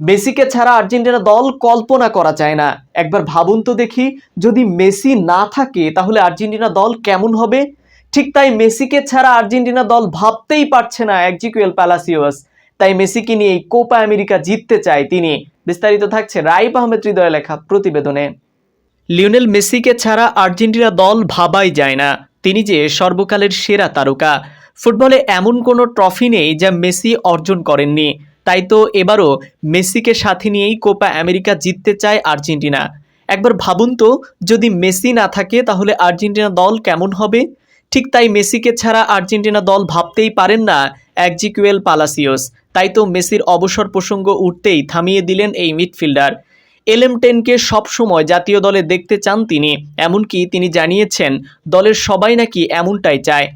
মেসিকে ছাড়া আর্জেন্টিনা দল কল্পনা করা যায় না। একবার ভাবুন তো দেখি, যদি মেসি না থাকে, তাহলে আর্জেন্টিনা দল কেমন হবে? ঠিক তাই মেসিকে ছাড়া আর্জেন্টিনা দল ভাবতেই পারছে না একজিকুয়েল প্যালাসিওস। তাই মেসিকে নিয়ে কোপা আমেরিকা জিততে চায় তিনি। বিস্তারিত থাকছে রাইপ আহমেদ হৃদয় লেখা প্রতিবেদনে। লিওনেল মেসিকে ছাড়া আর্জেন্টিনা দল ভাবাই যায় না। তিনি যে সর্বকালের সেরা তারকা। ফুটবলে এমন কোনো ট্রফি নেই যা মেসি অর্জন করেননি। তাই তো এবারও মেসিকে সাথে নিয়েই কোপা আমেরিকা জিততে চায় আর্জেন্টিনা। একবার ভাবুন তো, যদি মেসি না থাকে তাহলে আর্জেন্টিনা দল কেমন হবে? ঠিক তাই মেসিকে ছাড়া আর্জেন্টিনা দল ভাবতেই পারেন না একজিকুয়েল পালাসিওস। তাই তো মেসির অবসর প্রসঙ্গ উঠতেই থামিয়ে দিলেন এই মিডফিল্ডার। এলএম টেনকে সবসময় জাতীয় দলে দেখতে চান তিনি, এমনকি তিনি জানিয়েছেন, দলের সবাই নাকি এমনটাই চায়।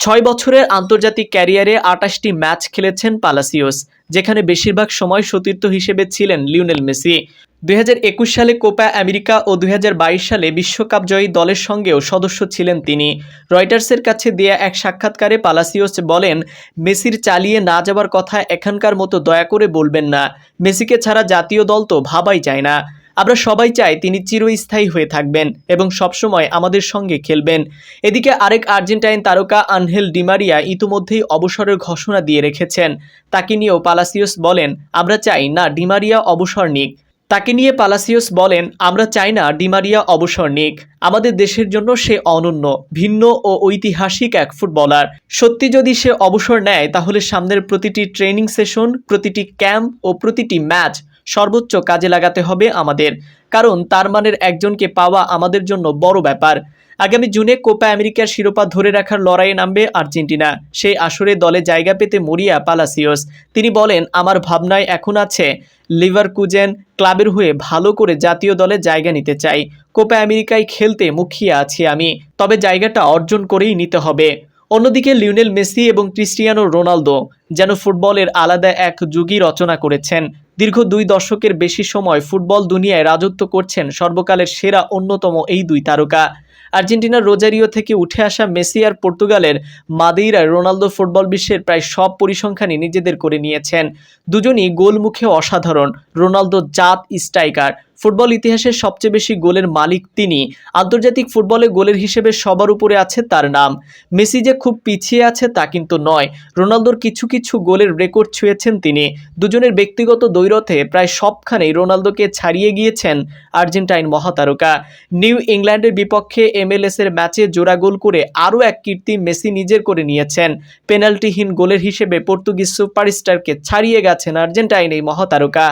ছয় বছরের আন্তর্জাতিক ক্যারিয়ারে আটাশটি ম্যাচ খেলেছেন পালাসিওস, যেখানে বেশিরভাগ সময় সতীর্থ হিসেবে ছিলেন লিওনেল মেসি। দুই হাজার একুশ সালে কোপা আমেরিকা ও দুই হাজার বাইশ সালে বিশ্বকাপ জয়ী দলের সঙ্গেও সদস্য ছিলেন তিনি। রয়টার্সের কাছে দেয়া এক সাক্ষাৎকারে পালাসিওস বলেন, মেসির চালিয়ে না যাবার কথা এখানকার মতো দয়া করে বলবেন না। মেসিকে ছাড়া জাতীয় দল তো ভাবাই যায় না। আমরা সবাই চাই তিনি চিরস্থায়ী হয়ে থাকবেন এবং সবসময় আমাদের সঙ্গে খেলবেন। এদিকে আরেক আর্জেন্টাইন তারকা আনহেল ডিমারিয়া ইতিমধ্যেই অবসরের ঘোষণা দিয়ে রেখেছেন। তাকে নিয়েও পালাসিওস বলেন, আমরা চাই না ডিমারিয়া অবসর নিক। তাকে নিয়ে পালাসিওস বলেন, আমরা চাই না ডিমারিয়া অবসর নিক। আমাদের দেশের জন্য সে অনন্য, ভিন্ন ও ঐতিহাসিক এক ফুটবলার। সত্যি যদি সে অবসর নেয়, তাহলে সামনের প্রতিটি ট্রেনিং সেশন, প্রতিটি ক্যাম্প ও প্রতিটি ম্যাচ সর্বোচ্চ কাজে লাগাতে হবে আমাদের। কারণ তার মানের একজনকে পাওয়া আমাদের জন্য বড় ব্যাপার। আগামী জুনে কোপা আমেরিকার শিরোপা ধরে রাখার লড়াইয়ে নামবে আর্জেন্টিনা। সেই আসরে দলে জায়গা পেতে মরিয়া পালাসিওস। তিনি বলেন, আমার ভাবনায় এখন আছে লিভার কুজেন ক্লাবের হয়ে ভালো করে জাতীয় দলে জায়গা নিতে চাই। কোপা আমেরিকায় খেলতে মুখিয়ে আছি আমি। তবে জায়গাটা অর্জন করেই নিতে হবে। অন্যদিকে লিওনেল মেসি এবং ক্রিস্টিয়ানো রোনালদো যেন ফুটবলের আলাদা এক যুগই রচনা করেছেন। দীর্ঘ দুই দশকের বেশি সময় ফুটবল দুনিয়ায় রাজত্ব করছেন সর্বকালের সেরা অন্যতম এই দুই তারকা। আর্জেন্টিনার রোজারিও থেকে উঠে আসা মেসি আর পর্তুগালের মাদেইরায় রোনালদো ফুটবল বিশ্বের প্রায় সব পরিসংখ্যানই নিজেদের করে নিয়েছেন। দুজনই গোলমুখে অসাধারণ, রোনালদো জাত স্ট্রাইকার। ফুটবল ইতিহাসের সবচেয়ে বেশি গোলের মালিক তিনি। আন্তর্জাতিক ফুটবলে গোলের হিসেবে সবার উপরে আছে তার নাম। মেসি যে খুব পিছিয়ে আছে তা কিন্তু নয়। রোনালদোর কিছু কিছু গোলের রেকর্ড ছুঁয়েছেন তিনি। দুজনের ব্যক্তিগত দৈরথে প্রায় সবখানেই রোনালদোকে ছাড়িয়ে গিয়েছেন আর্জেন্টাইন মহাতারকা। নিউ ইংল্যান্ডের বিপক্ষে এমএলএস এর ম্যাচে জোড়া গোল করে আরও এক কীর্তি মেসি নিজের করে নিয়েছেন। পেনাল্টিহীন গোলের হিসেবে পর্তুগিজ সুপারস্টারকে ছাড়িয়ে গেছেন আর্জেন্টাইন এই মহাতারকা।